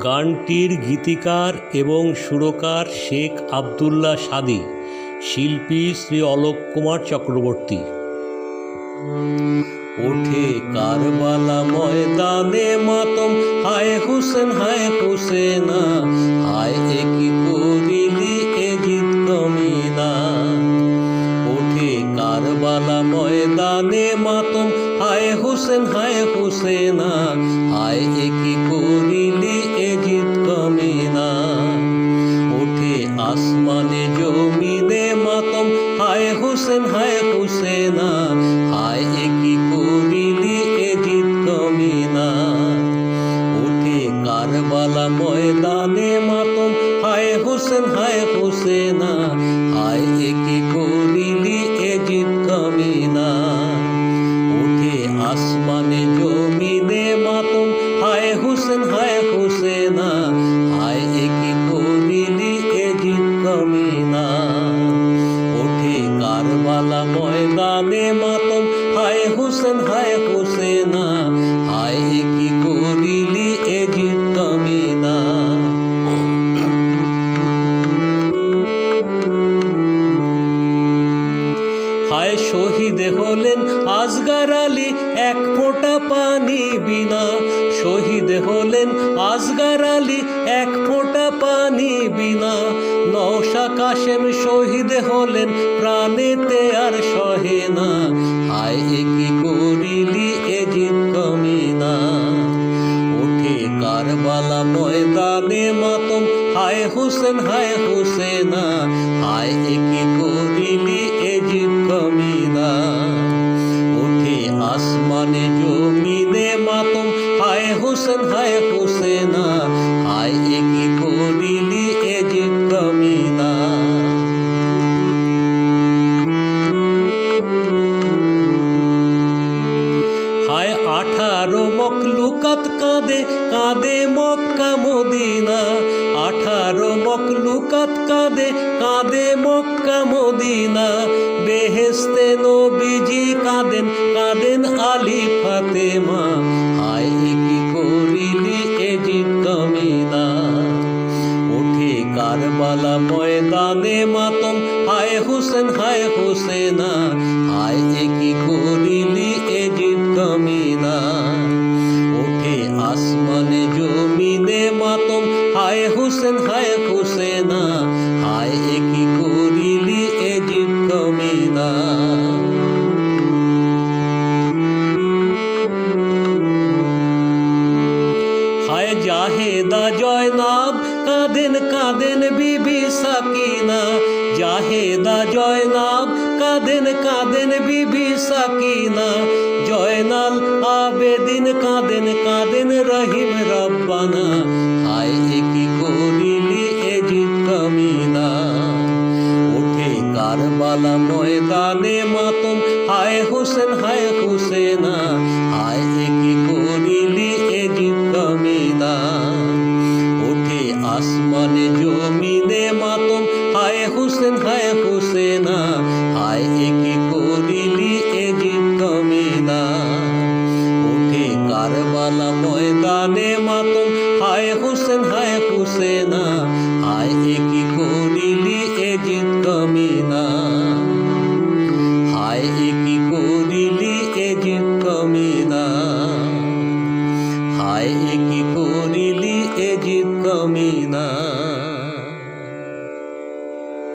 গানটির গীতিকার এবং সুরকার শেখ আবদুল্লাহ সাদি, শিল্পী শ্রী অলোক কুমার চক্রবর্তী। ওঠে কারবালা ময়দানে মাতম, হায় হুসেন, হায় হুসেনা, হায় একই করিলি এ জিত ওঠে কারবালা ময়দানে মাতম, হায় হুসেন, হায় হুসেনা, হায় একই করিলি ময়দানে মাতম। হায় হুসেন, হায় হুসেনা। হায় একই করিলি এ জিত কমিনা। ওঠে আসমানে, জমিনে মাতম। হায় হুসেন, হায় হুসেনা। হায় একই করিলি এ জিত কমিনা। ওঠে কারবালা ময়দানে মাতম। হায় হুসেন, হায় হুসেনা। হলেন আজগার আলী, এক ফোঁটা পানি বিনা। শহীদ হলেন, আজগার আলী, এক ফোঁটা পানি বিনা। নৌশা কাশেম শহীদ হলেন, প্রাণেতে আর সহে না। হায় একই করিলি এ কমিনা? ওঠে কারবালা ময়দানে মাতম। হায় হুসেন, হায় হুসেনা। হায় একে করিলি এ জিত মকলুকাত কাঁদে কাঁদে মক্কা মদিনা। আঠারো মকলুকাত কাঁদে কাঁদে মক্কা মদিনা। বেহেস্তে নবীজি কাঁদেন কাঁদেন আলী ফাতেমা। হায় কি করিলি এ জিত কমিনা? ওঠে কারবালা ময়দানে মাতম, হায় হুসেন, হায় হুসেনা। হায় একই করিলি এ জিত কমিনা? হুসেন হায় হুসেনা হায় একই করিলি এ জিত কমিনা হায় জাহেদা জয়নাব কাঁদেন কাঁদেন বিবি সাকিনা জাহেদা জয়নাব কাঁদেন কাঁদেন বিবি সাকিনা জয়নাল আবেদিন কাঁদেন কাঁদেন রহিম রব্বানা কারবালা ময়দানে মাতম। হায় হোসেন, হায় হোসেনা। হায় একে করিলি এ কমিনা ওঠে আসমানে, জমিনে মাতম। হায় হোসেন, হায় হোসেনা। হায় কি হায়